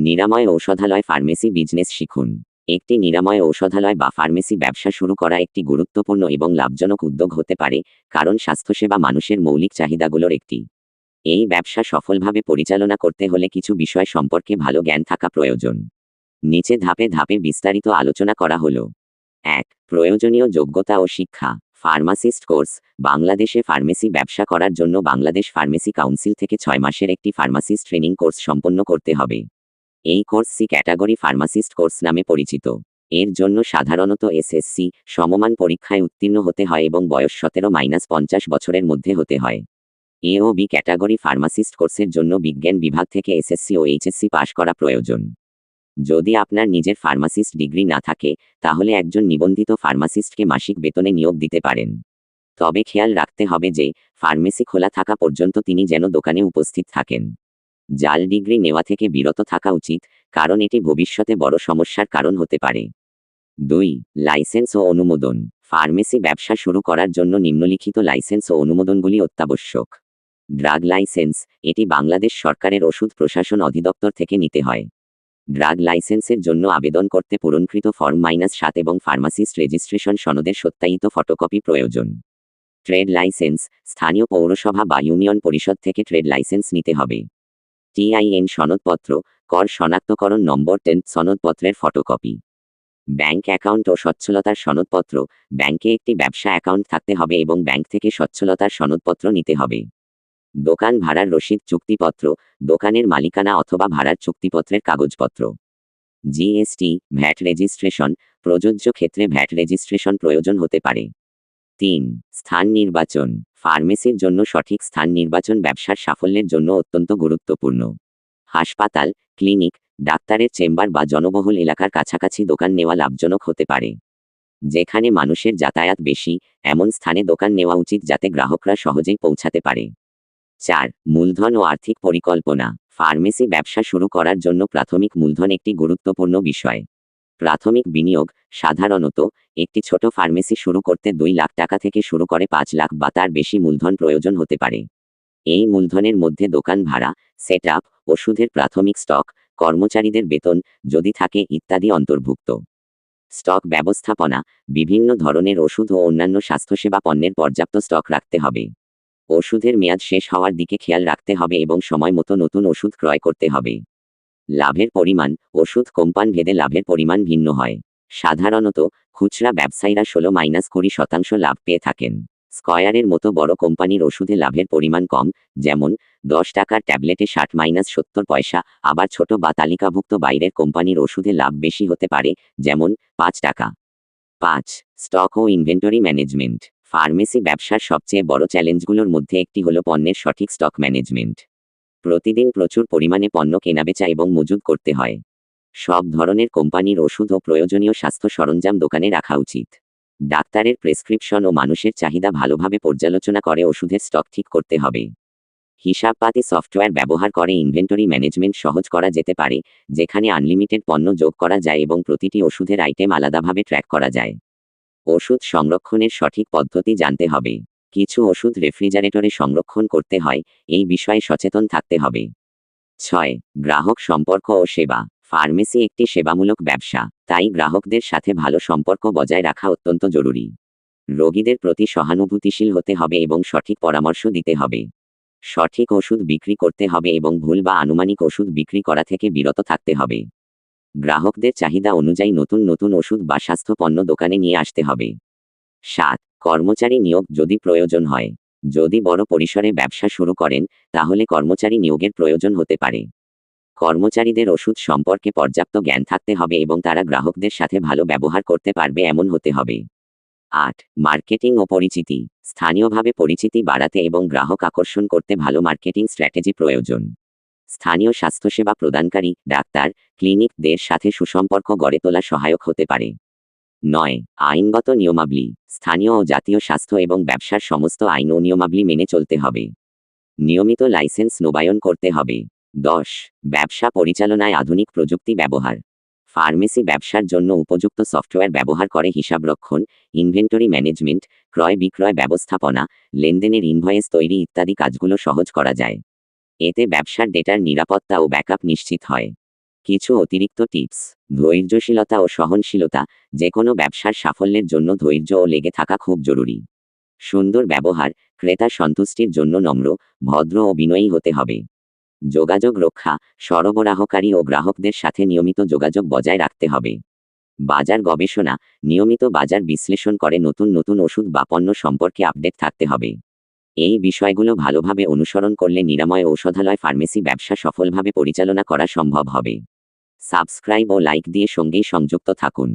নিরাময় ঔষধালয় pharmacy business শিখুন। একটি নিরাময় ঔষধালয় বা ফার্মেসি ব্যবসা শুরু করা একটি গুরুত্বপূর্ণ এবং লাভজনক উদ্যোগ হতে পারে, কারণ স্বাস্থ্যসেবা মানুষের মৌলিক চাহিদাগুলোর একটি। এই ব্যবসা সফলভাবে পরিচালনা করতে হলে কিছু বিষয় সম্পর্কে ভালো জ্ঞান থাকা প্রয়োজন। নিচে ধাপে ধাপে বিস্তারিত আলোচনা করা হলো। এক, প্রয়োজনীয় যোগ্যতা ও শিক্ষা। ফার্মাসিস্ট কোর্স, বাংলাদেশে ফার্মেসি ব্যবসা করার জন্য বাংলাদেশ ফার্মেসি কাউন্সিল থেকে ছয় মাসের একটি ফার্মাসিস্ট ট্রেনিং কোর্স সম্পন্ন করতে হবে। এই course C category pharmacist course নামে পরিচিত। এর জন্য সাধারণত এসএসসি, সমমান পরীক্ষায় উত্তীর্ণ হতে হয় এবং বয়স সতেরো মাইনাস পঞ্চাশ বছরের মধ্যে হতে হয়। এ ও বি ক্যাটাগরি ফার্মাসিস্ট কোর্সের জন্য বিজ্ঞান বিভাগ থেকে এসএসসি ও এইচএসসি পাশ করা প্রয়োজন। যদি আপনার নিজের ফার্মাসিস্ট ডিগ্রি না থাকে, তাহলে একজন নিবন্ধিত ফার্মাসিস্টকে মাসিক বেতনে নিয়োগ দিতে পারেন। তবে খেয়াল রাখতে হবে যে, ফার্মেসি খোলা থাকা পর্যন্ত তিনি যেন দোকানে উপস্থিত থাকেন। জাল ডিগ্রি নেওয়া থেকে বিরত থাকা উচিত, কারণ এটি ভবিষ্যতে বড় সমস্যার কারণ হতে পারে। দুই, লাইসেন্স ও অনুমোদন। ফার্মেসি ব্যবসা শুরু করার জন্য নিম্নলিখিত লাইসেন্স ও অনুমোদনগুলি অত্যাবশ্যক। Drug license. এটি বাংলাদেশ সরকারের ওষুধ প্রশাসন অধিদপ্তর থেকে নিতে হয়। ড্রাগ লাইসেন্সের জন্য আবেদন করতে পূরণকৃত ফর্ম মাইনাস সাত এবং ফার্মাসিস্ট রেজিস্ট্রেশন সনদের সত্যায়িত ফটোকপি প্রয়োজন। Trade license. স্থানীয় পৌরসভা বা ইউনিয়ন পরিষদ থেকে ট্রেড লাইসেন্স নিতে হবে। টিআইএন সনদপত্র, কর শনাক্তকরণ নম্বর টেন, সনদপত্রের ফটোকপি। ব্যাংক অ্যাকাউন্ট ও সচ্ছলতার সনদপত্র, ব্যাংকে একটি ব্যবসা অ্যাকাউন্ট থাকতে হবে এবং ব্যাংক থেকে সচ্ছলতার সনদপত্র নিতে হবে। দোকান ভাড়ার রসিদ চুক্তিপত্র, দোকানের মালিকানা অথবা ভাড়ার চুক্তিপত্রের কাগজপত্র। জিএসটি, ভ্যাট রেজিস্ট্রেশন, প্রযোজ্য ক্ষেত্রে ভ্যাট রেজিস্ট্রেশন প্রয়োজন হতে পারে। তিন, স্থান নির্বাচন। ফার্মেসির জন্য সঠিক স্থান নির্বাচন ব্যবসার সাফল্যের জন্য অত্যন্ত গুরুত্বপূর্ণ। হাসপাতাল, ক্লিনিক, ডাক্তারের চেম্বার বা জনবহুল এলাকার কাছাকাছি দোকান নেওয়া লাভজনক হতে পারে। যেখানে মানুষের যাতায়াত বেশি, এমন স্থানে দোকান নেওয়া উচিত যাতে গ্রাহকরা সহজেই পৌঁছাতে পারে। চার, মূলধন ও আর্থিক পরিকল্পনা। ফার্মেসি ব্যবসা শুরু করার জন্য প্রাথমিক মূলধন একটি গুরুত্বপূর্ণ বিষয়। প্রাথমিক বিনিয়োগ সাধারণত একটি ছোট ফার্মেসি শুরু করতে দুই লাখ টাকা থেকে শুরু করে পাঁচ লাখ বা তার বেশি মূলধন প্রয়োজন হতে পারে। এই মূলধনের মধ্যে দোকান ভাড়া সেট আপ ওষুধের প্রাথমিক স্টক, কর্মচারীদের বেতন যদি থাকে ইত্যাদি অন্তর্ভুক্ত। স্টক ব্যবস্থাপনা, বিভিন্ন ধরনের ওষুধ ও অন্যান্য স্বাস্থ্যসেবা পণ্যের পর্যাপ্ত স্টক রাখতে হবে। ওষুধের মেয়াদ শেষ হওয়ার দিকে খেয়াল রাখতে হবে এবং সময় মতো নতুন ওষুধ ক্রয় করতে হবে। লাভের পরিমাণ, ওষুধ কোম্পান ভেদে লাভের পরিমাণ ভিন্ন হয়। সাধারণত, খুচরা ব্যবসায়ীরা ষোলো মাইনাস কুড়ি শতাংশ লাভ পেয়ে থাকেন। স্কয়ারের মতো বড় কোম্পানির ওষুধে লাভের পরিমাণ কম, যেমন, দশ টাকার ট্যাবলেটে ষাট মাইনাস সত্তর পয়সা, আবার ছোট বা তালিকাভুক্ত বাইরের কোম্পানির ওষুধে লাভ বেশি হতে পারে, যেমন, পাঁচ টাকা। পাঁচ, স্টক ও ইনভেন্টরি ম্যানেজমেন্ট। ফার্মেসি ব্যবসার সবচেয়ে বড় চ্যালেঞ্জগুলোর মধ্যে একটি হলো পণ্যের সঠিক স্টক ম্যানেজমেন্ট। প্রতিদিন প্রচুর পরিমাণে পণ্য কেনাবেচা এবং মজুদ করতে হয়। সব ধরনের কোম্পানির ওষুধ ও প্রয়োজনীয় স্বাস্থ্য সরঞ্জাম দোকানে রাখা উচিত। ডাক্তারের প্রেসক্রিপশন ও মানুষের চাহিদা ভালোভাবে পর্যালোচনা করে ওষুধের স্টক ঠিক করতে হবে। হিসাবপাতি সফটওয়্যার ব্যবহার করে ইনভেন্টরি ম্যানেজমেন্ট সহজ করা যেতে পারে, যেখানে আনলিমিটেড পণ্য যোগ করা যায় এবং প্রতিটি ওষুধের আইটেম আলাদাভাবে ট্র্যাক করা যায়। ওষুধ সংরক্ষণের সঠিক পদ্ধতি জানতে হবে। কিছু ওষুধ রেফ্রিজারেটরে সংরক্ষণ করতে হয়, এই বিষয়ে সচেতন থাকতে হবে। ছয়, গ্রাহক সম্পর্ক ও সেবা। ফার্মেসি একটি সেবামূলক ব্যবসা, তাই গ্রাহকদের সাথে ভালো সম্পর্ক বজায় রাখা অত্যন্ত জরুরি। রোগীদের প্রতি সহানুভূতিশীল হতে হবে এবং সঠিক পরামর্শ দিতে হবে। সঠিক ওষুধ বিক্রি করতে হবে এবং ভুল বা আনুমানিক ওষুধ বিক্রি করা থেকে বিরত থাকতে হবে। গ্রাহকদের চাহিদা অনুযায়ী নতুন নতুন ওষুধ বা স্বাস্থ্য পণ্য দোকানে নিয়ে আসতে হবে। সাত কর্মচারী নিয়োগ যদি প্রয়োজন হয়। যদি বড় পরিসরে ব্যবসা শুরু করেন, তাহলে কর্মচারী নিয়োগের প্রয়োজন হতে পারে। কর্মচারীদের ওষুধ সম্পর্কে পর্যাপ্ত জ্ঞান থাকতে হবে এবং তারা গ্রাহকদের সাথে ভালো ব্যবহার করতে পারবে এমন হতে হবে। আট, মার্কেটিং ও পরিচিতি। স্থানীয়ভাবে পরিচিতি বাড়াতে এবং গ্রাহক আকর্ষণ করতে ভালো মার্কেটিং স্ট্র্যাটেজি প্রয়োজন। স্থানীয় স্বাস্থ্যসেবা প্রদানকারী, ডাক্তার, ক্লিনিকদের সাথে সুসম্পর্ক গড়ে তোলা সহায়ক হতে পারে। নয়, আইনগত নিয়মাবলী, স্থানীয় ও জাতীয় স্বাস্থ্য এবং ব্যবসার সমস্ত আইন ও নিয়মাবলী মেনে চলতে হবে। নিয়মিত লাইসেন্স নবায়ন করতে হবে। দশ, ব্যবসা পরিচালনায় আধুনিক প্রযুক্তি ব্যবহার। ফার্মেসি ব্যবসার জন্য উপযুক্ত সফটওয়্যার ব্যবহার করে হিসাবরক্ষণ ইনভেন্টরি ম্যানেজমেন্ট, ক্রয় বিক্রয় ব্যবস্থাপনা, লেনদেনের ইনভয়েস তৈরি ইত্যাদি কাজগুলো সহজ করা যায়। এতে ব্যবসার ডেটার নিরাপত্তা ও ব্যাকআপ নিশ্চিত হয়। কিছু অতিরিক্ত টিপস। ধৈর্যশীলতা ও সহনশীলতা যে কোনো ব্যবসার সাফল্যের জন্য ধৈর্য ও লেগে থাকা খুব জরুরি। সুন্দর ব্যবহার, ক্রেতা সন্তুষ্টির জন্য নম্র, ভদ্র ও বিনয়ী হতে হবে। যোগাযোগ রক্ষা, সরবরাহকারী ও গ্রাহকদের সাথে নিয়মিত যোগাযোগ বজায় রাখতে হবে। বাজার গবেষণা, নিয়মিত বাজার বিশ্লেষণ করে নতুন নতুন ওষুধ বা পণ্য সম্পর্কে আপডেট থাকতে হবে। এই বিষয়গুলো ভালোভাবে অনুসরণ করলে নিরাময় ঔষধালয় ফার্মেসি ব্যবসা সফলভাবে পরিচালনা করা সম্ভব হবে। সাবস্ক্রাইব ও লাইক দিয়ে সঙ্গেই সংযুক্ত থাকুন।